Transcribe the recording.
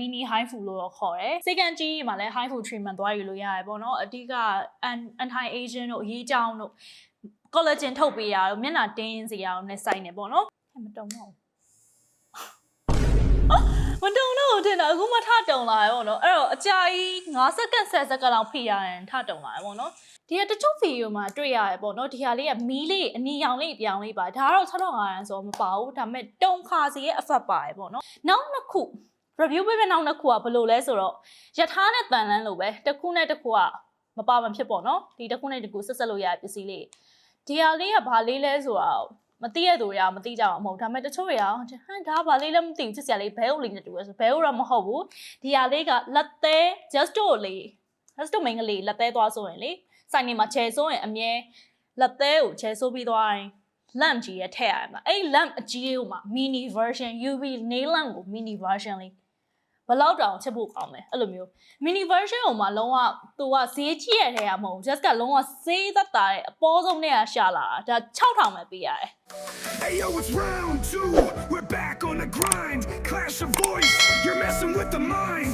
mini high fu လို့တော့ခေါ်တယ်စေကန်ကြီးမှာလည်း high fu treatment သွားယူလို့ရတယ်ပေါ့နော်အဓိက anti aging တို့အရေးကြောင်းတို့ collagen ထုတ်ပေးရတော့မျက်နှာတင်းစေရအောင်နဲ့စိုက်နေပေါ့နော်မတုံတော့မတုံတော့တင်တာအခုမှထတုံလာရပေါ့နော်အဲ့တော့အကြာကြီး9စက္ကန့်10စက္ကန့်လောက်ဖိရရင်ထတုံလာရပေါ့နော်ဒီကတချို့ဗီဒီယိုမှာတွေ့ရတယ်ပေါ့နော်ဒီဟာလေးကမီးလေးအနီရောင်လေးပြောင်းလေးပါဒါကတော့6500ဆိုတော့မပါဘူးဒါပေမဲ့တုံခါစီရဲ့ effect ပါတယ်ပေါ့နော်နောက်နှစ်ခု review ပေးမယ့်နောက်နှစ်ခုကဘယ်လိုလဲဆိုတော့ယထာနဲ့တန်လန်းလိုပဲတစ်ခုနဲ့တစ်ခုကမပါမဖြစ်ပေါ့နော်ဒီတစ်ခုနဲ့တစ်ခုဆက်ဆက်လို့ရတဲ့ပစ္စည်းလေးဒီဟာလေးကဘာလေးလဲဆိုတော့မသိရသူတွေကမသိကြအောင်မဟုတ်ဒါပေမဲ့တချို့တွေကဟမ်ဒါဘာလေးလဲမသိဘူးချစ်စရာလေးဘဲဥလေးနဲ့တူရဲဆိုဘဲဥတော့မဟုတ်ဘူးဒီဟာလေးကလက်သေး just တို့လေး just တို့မိန်းကလေးလက်သေးသွားဆိုရင်လေစိုင်နေမှာချဲဆိုရင်အမြဲလက်သေးကိုချဲဆိုပြီးသွားရင် lamp ကြီးရဲ့ထည့်ရမှာအဲ့ lamp အကြီးကိုမှ mini version UV nail lamp ကို mini version လေး ဘယ်လောက်တောင်ချက်ဖို့ကောင်းလဲအဲ့လိုမျိုး mini version ကိုမှလုံးဝသူကဈေးကြီးရတဲ့ရမဟုတ်ဘူး just ကလုံးဝဈေးသက်သာတဲ့အပေါ်ဆုံးနဲ့ကရှာလာတာဒါ6000ပဲပေးရတယ် Hey yo, it's round two. We're back on the grind. Clash of voice. You're messing with the mind.